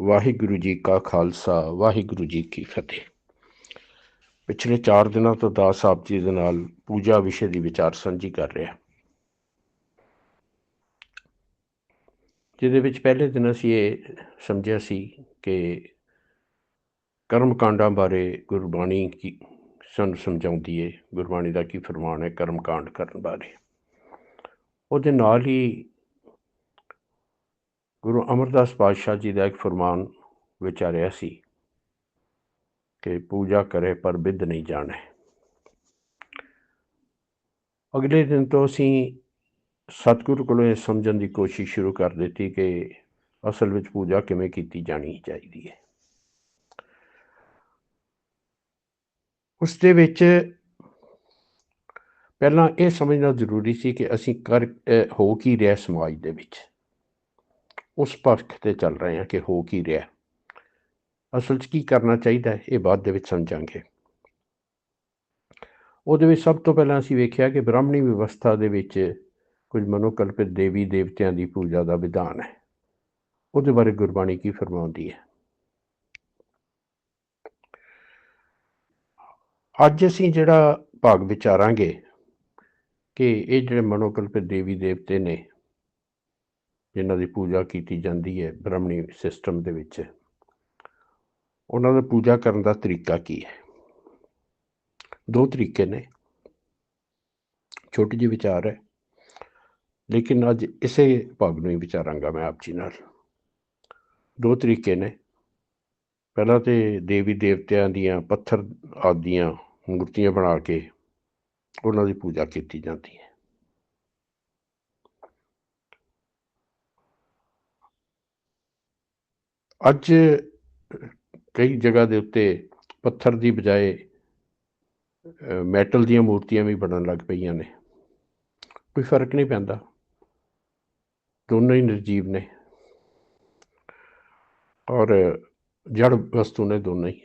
ਵਾਹਿਗੁਰੂ ਜੀ ਕਾ ਖਾਲਸਾ, ਵਾਹਿਗੁਰੂ ਜੀ ਕੀ ਫਤਿਹ। ਪਿਛਲੇ 4 ਦਿਨਾਂ ਤੋਂ ਦਾਸ ਸਾਹਿਬ ਜੀ ਦੇ ਨਾਲ ਪੂਜਾ ਵਿਸ਼ੇ ਦੀ ਵਿਚਾਰ ਸਾਂਝੀ ਕਰ ਰਿਹਾ। ਜਿਹਦੇ ਵਿੱਚ ਪਹਿਲੇ ਦਿਨ ਅਸੀਂ ਇਹ ਸਮਝਿਆ ਸੀ ਕਿ ਕਰਮ ਕਾਂਡਾਂ ਬਾਰੇ ਗੁਰਬਾਣੀ ਕੀ ਸਾਨੂੰ ਸਮਝਾਉਂਦੀ ਹੈ ਗੁਰਬਾਣੀ ਦਾ ਕੀ ਫਰਮਾਨ ਹੈ ਕਰਮ ਕਾਂਡ ਕਰਨ ਬਾਰੇ। ਉਹਦੇ ਨਾਲ ਹੀ ਗੁਰੂ ਅਮਰਦਾਸ ਪਾਤਸ਼ਾਹ ਜੀ ਦਾ ਇੱਕ ਫਰਮਾਨ ਵਿਚਾਰਿਆ ਸੀ ਕਿ ਪੂਜਾ ਕਰੇ ਪਰ ਬਿੱਦ ਨਹੀਂ ਜਾਣੇ। ਅਗਲੇ ਦਿਨ ਤੋਂ ਅਸੀਂ ਸਤਿਗੁਰੂ ਕੋਲੋਂ ਇਹ ਸਮਝਣ ਦੀ ਕੋਸ਼ਿਸ਼ ਸ਼ੁਰੂ ਕਰ ਦਿੱਤੀ ਕਿ ਅਸਲ ਵਿੱਚ ਪੂਜਾ ਕਿਵੇਂ ਕੀਤੀ ਜਾਣੀ ਚਾਹੀਦੀ ਹੈ। ਉਸ ਦੇ ਵਿੱਚ ਪਹਿਲਾਂ ਇਹ ਸਮਝਣਾ ਜ਼ਰੂਰੀ ਸੀ ਕਿ ਅਸੀਂ ਕਰ ਹੋ ਕੀ ਰਿਹਾ ਸਮਾਜ ਦੇ ਵਿੱਚ। ਉਸ ਪੱਖ ਤੇ ਚੱਲ ਰਹੇ ਹਾਂ ਕਿ ਹੋ ਕੀ ਰਿਹਾ ਅਸਲ 'ਚ ਕੀ ਕਰਨਾ ਚਾਹੀਦਾ ਹੈ, ਇਹ ਬਾਅਦ ਦੇ ਵਿੱਚ ਸਮਝਾਂਗੇ। ਉਹਦੇ ਵਿੱਚ ਸਭ ਤੋਂ ਪਹਿਲਾਂ ਅਸੀਂ ਵੇਖਿਆ ਕਿ ਬ੍ਰਾਹਮਣੀ ਵਿਵਸਥਾ ਦੇ ਵਿੱਚ ਕੁਝ ਮਨੋਕਲਪਿਤ ਦੇਵੀ ਦੇਵਤਿਆਂ ਦੀ ਪੂਜਾ ਦਾ ਵਿਧਾਨ ਹੈ। ਉਹਦੇ ਬਾਰੇ ਗੁਰਬਾਣੀ ਕੀ ਫਰਮਾਉਂਦੀ ਹੈ? ਅੱਜ ਅਸੀਂ ਜਿਹੜਾ ਭਾਗ ਵਿਚਾਰਾਂਗੇ ਕਿ ਇਹ ਜਿਹੜੇ ਮਨੋਕਲਪਿਤ ਦੇਵੀ ਦੇਵਤੇ ਨੇ ਜਿਨ੍ਹਾਂ ਦੀ ਪੂਜਾ ਕੀਤੀ ਜਾਂਦੀ ਹੈ ਬ੍ਰਾਹਮਣੀ ਸਿਸਟਮ ਦੇ ਵਿੱਚ। ਉਹਨਾਂ ਦਾ ਪੂਜਾ ਕਰਨ ਦਾ ਤਰੀਕਾ ਕੀ ਹੈ? ਦੋ ਤਰੀਕੇ ਨੇ। ਛੋਟੀ ਜਿਹੀ ਵਿਚਾਰ ਹੈ, ਲੇਕਿਨ ਅੱਜ ਇਸੇ ਭਾਗ ਨੂੰ ਹੀ ਵਿਚਾਰਾਂਗਾ ਮੈਂ ਆਪ ਜੀ ਨਾਲ। ਦੋ ਤਰੀਕੇ ਨੇ। ਪਹਿਲਾਂ ਤੇ ਦੇਵੀ ਦੇਵਤਿਆਂ ਦੀਆਂ ਪੱਥਰ ਆਦੀਆਂ ਮੂਰਤੀਆਂ ਬਣਾ ਕੇ ਉਹਨਾਂ ਦੀ ਪੂਜਾ ਕੀਤੀ ਜਾਂਦੀ ਹੈ। ਅੱਜ ਕਈ ਜਗ੍ਹਾ ਦੇ ਉੱਤੇ ਪੱਥਰ ਦੀ ਬਜਾਏ ਮੈਟਲ ਦੀਆਂ ਮੂਰਤੀਆਂ ਵੀ ਬਣਨ ਲੱਗ ਪਈਆਂ ਨੇ। ਕੋਈ ਫ਼ਰਕ ਨਹੀਂ ਪੈਂਦਾ। ਦੋਨੋਂ ਹੀ ਨਿਰਜੀਵ ਨੇ। ਔਰ ਜੜ ਵਸਤੂ ਨੇ ਦੋਨੋਂ ਹੀ।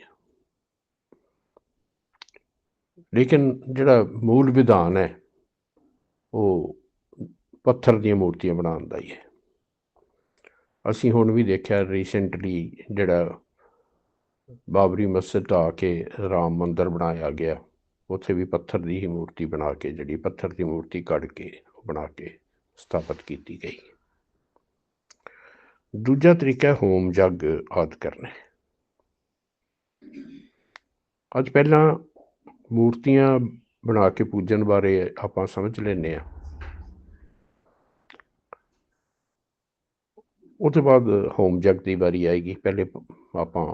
ਲੇਕਿਨ ਜਿਹੜਾ ਮੂਲ ਵਿਧਾਨ ਹੈ, ਉਹ ਪੱਥਰ ਦੀਆਂ ਮੂਰਤੀਆਂ ਬਣਾਉਣ ਦਾ ਹੀ ਹੈ। ਅਸੀਂ ਹੁਣ ਵੀ ਦੇਖਿਆ ਰੀਸੈਂਟਲੀ ਜਿਹੜਾ ਬਾਬਰੀ ਮਸਜਿਦ ਢਾਹ ਕੇ ਰਾਮ ਮੰਦਰ ਬਣਾਇਆ ਗਿਆ, ਉੱਥੇ ਵੀ ਪੱਥਰ ਦੀ ਹੀ ਮੂਰਤੀ ਬਣਾ ਕੇ, ਜਿਹੜੀ ਪੱਥਰ ਦੀ ਮੂਰਤੀ ਕੱਢ ਕੇ ਬਣਾ ਕੇ ਸਥਾਪਿਤ ਕੀਤੀ ਗਈ। ਦੂਜਾ ਤਰੀਕਾ ਹੋਮ ਜਗ ਆਦ ਕਰਨਾ। ਅੱਜ ਪਹਿਲਾਂ ਮੂਰਤੀਆਂ ਬਣਾ ਕੇ ਪੂਜਣ ਬਾਰੇ ਆਪਾਂ ਸਮਝ ਲੈਨੇ ਆ ਉਹ ਤੋਂ ਬਾਅਦ ਹੋਮ ਜਗ ਦੀ ਵਾਰੀ ਆਏਗੀ। ਪਹਿਲੇ ਆਪਾਂ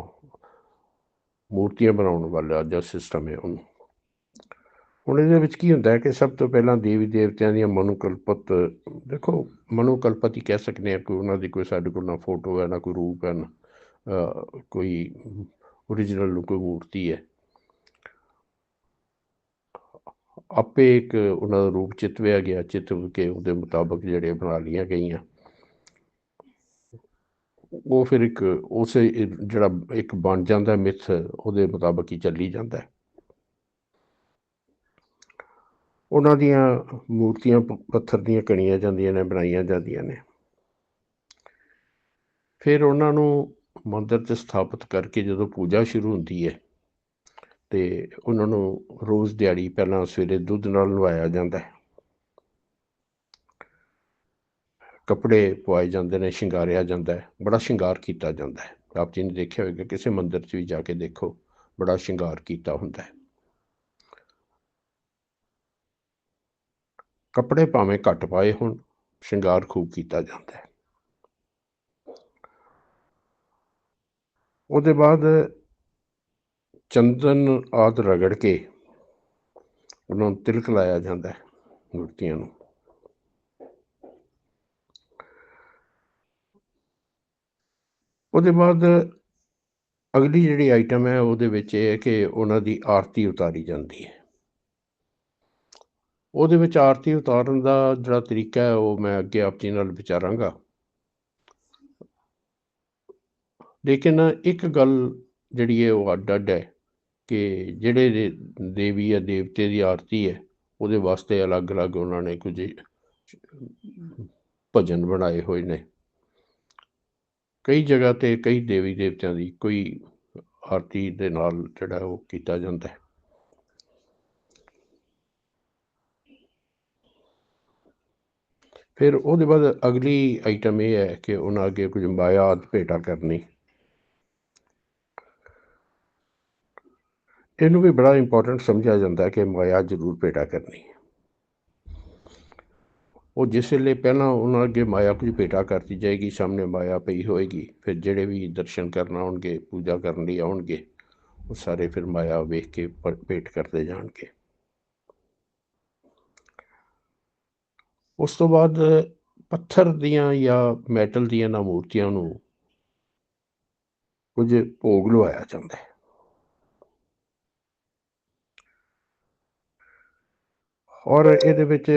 ਮੂਰਤੀਆਂ ਬਣਾਉਣ ਵਾਲਾ ਜੋ ਸਿਸਟਮ ਹੈ ਉਹਨੂੰ। ਹੁਣ ਇਹਦੇ ਵਿੱਚ ਕੀ ਹੁੰਦਾ ਹੈ ਕਿ ਸਭ ਤੋਂ ਪਹਿਲਾਂ ਦੇਵੀ ਦੇਵਤਿਆਂ ਦੀਆਂ ਮਨੋਕਲਪਤ, ਦੇਖੋ ਮਨੋਕਲਪਤ ਹੀ ਕਹਿ ਸਕਦੇ ਆ ਕੋਈ ਉਹਨਾਂ ਦੀ ਕੋਈ ਸਾਡੇ ਕੋਲ ਨਾ ਫੋਟੋ ਹੈ, ਨਾ ਕੋਈ ਰੂਪ ਹੈ, ਨਾ ਕੋਈ ਓਰੀਜਨਲ ਕੋਈ ਮੂਰਤੀ ਹੈ। ਆਪੇ ਇੱਕ ਉਹਨਾਂ ਦਾ ਰੂਪ ਚਿਤਵਿਆ ਗਿਆ, ਚਿਤਵ ਕੇ ਉਹਦੇ ਮੁਤਾਬਕ ਜਿਹੜੇ ਬਣਾ ਲੀਆਂ ਗਈਆਂ। ਉਹ ਫਿਰ ਇੱਕ ਉਸੇ ਜਿਹੜਾ ਇੱਕ ਬਣ ਜਾਂਦਾ ਮਿਥ, ਉਹਦੇ ਮੁਤਾਬਕ ਹੀ ਚੱਲੀ ਜਾਂਦਾ ਉਹਨਾਂ ਦੀਆਂ ਮੂਰਤੀਆਂ ਪੱਥਰ ਦੀਆਂ ਕਣੀਆਂ ਜਾਂਦੀਆਂ ਨੇ, ਬਣਾਈਆਂ ਜਾਂਦੀਆਂ ਨੇ। ਫਿਰ ਉਹਨਾਂ ਨੂੰ ਮੰਦਰ 'ਚ ਸਥਾਪਿਤ ਕਰਕੇ ਜਦੋਂ ਪੂਜਾ ਸ਼ੁਰੂ ਹੁੰਦੀ ਹੈ, ਤੇ ਉਹਨਾਂ ਨੂੰ ਰੋਜ਼ ਦਿਹਾੜੀ ਪਹਿਲਾਂ ਸਵੇਰੇ ਦੁੱਧ ਨਾਲ ਨਵਾਇਆ ਜਾਂਦਾ ਹੈ। ਕੱਪੜੇ ਪਵਾਏ ਜਾਂਦੇ ਨੇ, ਸ਼ਿੰਗਾਰਿਆ ਜਾਂਦਾ ਹੈ, ਬੜਾ ਸ਼ਿੰਗਾਰ ਕੀਤਾ ਜਾਂਦਾ ਹੈ। ਆਪ ਜੀ ਨੇ ਦੇਖਿਆ ਹੋਵੇਗਾ, ਕਿਸੇ ਮੰਦਿਰ 'ਚ ਵੀ ਜਾ ਕੇ ਦੇਖੋ, ਬੜਾ ਸ਼ਿੰਗਾਰ ਕੀਤਾ ਹੁੰਦਾ ਹੈ। ਕੱਪੜੇ ਭਾਵੇਂ ਘੱਟ ਪਾਏ ਹੋਣ, ਸ਼ਿੰਗਾਰ ਖੂਬ ਕੀਤਾ ਜਾਂਦਾ ਹੈ। ਉਹਦੇ ਬਾਅਦ ਚੰਦਨ ਆਦ ਰਗੜ ਕੇ ਉਹਨਾਂ ਨੂੰ ਤਿਲਕ ਲਾਇਆ ਜਾਂਦਾ ਹੈ, ਮੂਰਤੀਆਂ ਨੂੰ। ਉਹਦੇ ਬਾਅਦ ਅਗਲੀ ਜਿਹੜੀ ਆਈਟਮ ਹੈ, ਉਹਦੇ ਵਿੱਚ ਇਹ ਹੈ ਕਿ ਉਹਨਾਂ ਦੀ ਆਰਤੀ ਉਤਾਰੀ ਜਾਂਦੀ ਹੈ। ਉਹਦੇ ਵਿੱਚ ਆਰਤੀ ਉਤਾਰਨ ਦਾ ਜਿਹੜਾ ਤਰੀਕਾ ਹੈ, ਉਹ ਮੈਂ ਅੱਗੇ ਆਪ ਜੀ ਨਾਲ ਵਿਚਾਰਾਂਗਾ। ਲੇਕਿਨ ਇੱਕ ਗੱਲ ਜਿਹੜੀ ਹੈ, ਉਹ ਅੱਡ ਅੱਡ ਹੈ ਕਿ ਜਿਹੜੇ ਦੇਵੀ ਜਾਂ ਦੇਵਤੇ ਦੀ ਆਰਤੀ ਹੈ, ਉਹਦੇ ਵਾਸਤੇ ਅਲੱਗ-ਅਲੱਗ ਉਹਨਾਂ ਨੇ ਕੁਝ ਭਜਨ ਬਣਾਏ ਹੋਏ ਨੇ। ਕਈ ਜਗ੍ਹਾ ਤੇ ਕਈ ਦੇਵੀ ਦੇਵਤਿਆਂ ਦੀ ਕੋਈ ਆਰਤੀ ਦੇ ਨਾਲ ਜਿਹੜਾ ਉਹ ਕੀਤਾ ਜਾਂਦਾ ਹੈ। ਫਿਰ ਉਹਦੇ ਬਾਅਦ ਅਗਲੀ ਆਈਟਮ ਇਹ ਹੈ ਕਿ ਉਹਨਾਂ ਅੱਗੇ ਕੁਝ ਮਾਇਆ ਭੇਟਾ ਕਰਨੀ। ਇਹਨੂੰ ਵੀ ਬੜਾ ਇੰਪੋਰਟੈਂਟ ਸਮਝਿਆ ਜਾਂਦਾ ਕਿ ਮਾਇਆ ਜ਼ਰੂਰ ਭੇਟਾ ਕਰਨੀ। ਹੈ ਉਹ ਜਿਸ ਵੇਲੇ ਪਹਿਲਾਂ ਉਹਨਾਂ ਅੱਗੇ ਮਾਇਆ ਕੁਝ ਭੇਟਾ ਕਰਤੀ ਜਾਏਗੀ, ਸਾਹਮਣੇ ਮਾਇਆ ਪਈ ਹੋਏਗੀ, ਫਿਰ ਜਿਹੜੇ ਵੀ ਦਰਸ਼ਨ ਕਰਨ ਆਉਣਗੇ, ਪੂਜਾ ਕਰਨ ਲਈ ਆਉਣਗੇ, ਉਹ ਸਾਰੇ ਫਿਰ ਮਾਇਆ ਵੇਖ ਕੇ ਪ- ਭੇਟ ਕਰਦੇ ਜਾਣਗੇ। ਉਸ ਤੋਂ ਬਾਅਦ ਪੱਥਰ ਦੀਆਂ ਜਾਂ ਮੈਟਲ ਦੀਆਂ ਇਹਨਾਂ ਮੂਰਤੀਆਂ ਨੂੰ ਕੁਝ ਭੋਗ ਲਵਾਇਆ ਜਾਂਦਾ ਹੈ। ਔਰ ਇਹਦੇ ਵਿੱਚ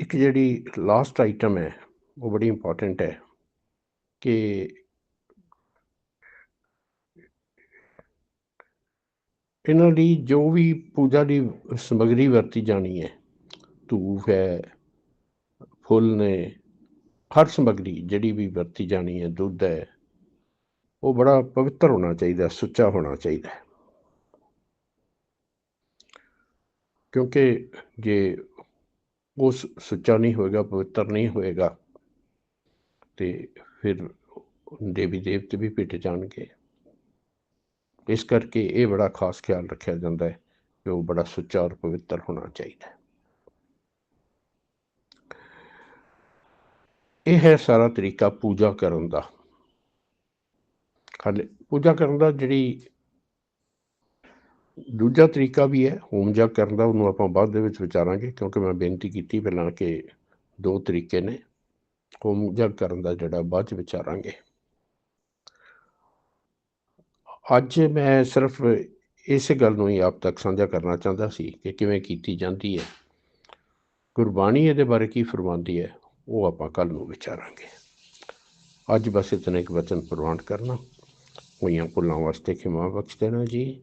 ਇੱਕ ਜਿਹੜੀ ਲਾਸਟ ਆਈਟਮ ਹੈ, ਉਹ ਬੜੀ ਇੰਪੋਰਟੈਂਟ ਹੈ ਕਿ ਇਹਨਾਂ ਦੀ ਜੋ ਵੀ ਪੂਜਾ ਦੀ ਸਮੱਗਰੀ ਵਰਤੀ ਜਾਣੀ ਹੈ ਧੂਫ ਹੈ, ਫੁੱਲ ਨੇ, ਹਰ ਸਮੱਗਰੀ ਜਿਹੜੀ ਵੀ ਵਰਤੀ ਜਾਣੀ ਹੈ, ਦੁੱਧ ਹੈ, ਉਹ ਬੜਾ ਪਵਿੱਤਰ ਹੋਣਾ ਚਾਹੀਦਾ ਸੁੱਚਾ ਹੋਣਾ ਚਾਹੀਦਾ ਕਿਉਂਕਿ ਜੇ ਉਹ ਸੁੱਚਾ ਨਹੀਂ ਹੋਏਗਾ, ਪਵਿੱਤਰ ਨਹੀਂ ਹੋਏਗਾ। ਤੇ ਫਿਰ ਦੇਵੀ ਦੇਵਤੇ ਵੀ ਪਿੱਟ ਜਾਣਗੇ। ਇਸ ਕਰਕੇ ਇਹ ਬੜਾ ਖਾਸ ਖਿਆਲ ਰੱਖਿਆ ਜਾਂਦਾ ਹੈ ਕਿ ਉਹ ਬੜਾ ਸੁੱਚਾ ਔਰ ਪਵਿੱਤਰ ਹੋਣਾ ਚਾਹੀਦਾ ਹੈ। ਇਹ ਹੈ ਸਾਰਾ ਤਰੀਕਾ ਪੂਜਾ ਕਰਨ ਦਾ। ਹਾਲੇ ਪੂਜਾ ਕਰਨ ਦਾ ਜਿਹੜੀ ਦੂਜਾ ਤਰੀਕਾ ਵੀ ਹੈ ਹੋਮ ਜਗ ਕਰਨ ਦਾ, ਉਹਨੂੰ ਆਪਾਂ ਬਾਅਦ ਦੇ ਵਿੱਚ ਵਿਚਾਰਾਂਗੇ, ਕਿਉਂਕਿ ਮੈਂ ਬੇਨਤੀ ਕੀਤੀ ਪਹਿਲਾਂ ਕਿ ਦੋ ਤਰੀਕੇ ਨੇ ਹੋਮ ਜਗ ਕਰਨ ਦਾ ਜਿਹੜਾ ਬਾਅਦ ਚ ਵਿਚਾਰਾਂਗੇ। ਅੱਜ ਮੈਂ ਸਿਰਫ ਇਸ ਗੱਲ ਨੂੰ ਹੀ ਆਪ ਤੱਕ ਸਾਂਝਾ ਕਰਨਾ ਚਾਹੁੰਦਾ ਸੀ ਕਿ ਕਿਵੇਂ ਕੀਤੀ ਜਾਂਦੀ ਹੈ। ਗੁਰਬਾਣੀ ਇਹਦੇ ਬਾਰੇ ਕੀ ਫਰਮਾਉਂਦੀ ਹੈ, ਉਹ ਆਪਾਂ ਕੱਲ ਨੂੰ ਵਿਚਾਰਾਂਗੇ। ਅੱਜ ਬਸ ਇਤਨੇ ਇੱਕ ਵਚਨ ਪ੍ਰਵਾਨ ਕਰਨਾ। ਹੋਈਆਂ ਭੁੱਲਾਂ ਵਾਸਤੇ ਖਿਮਾ ਬਖਸ਼ ਦੇਣਾ ਜੀ।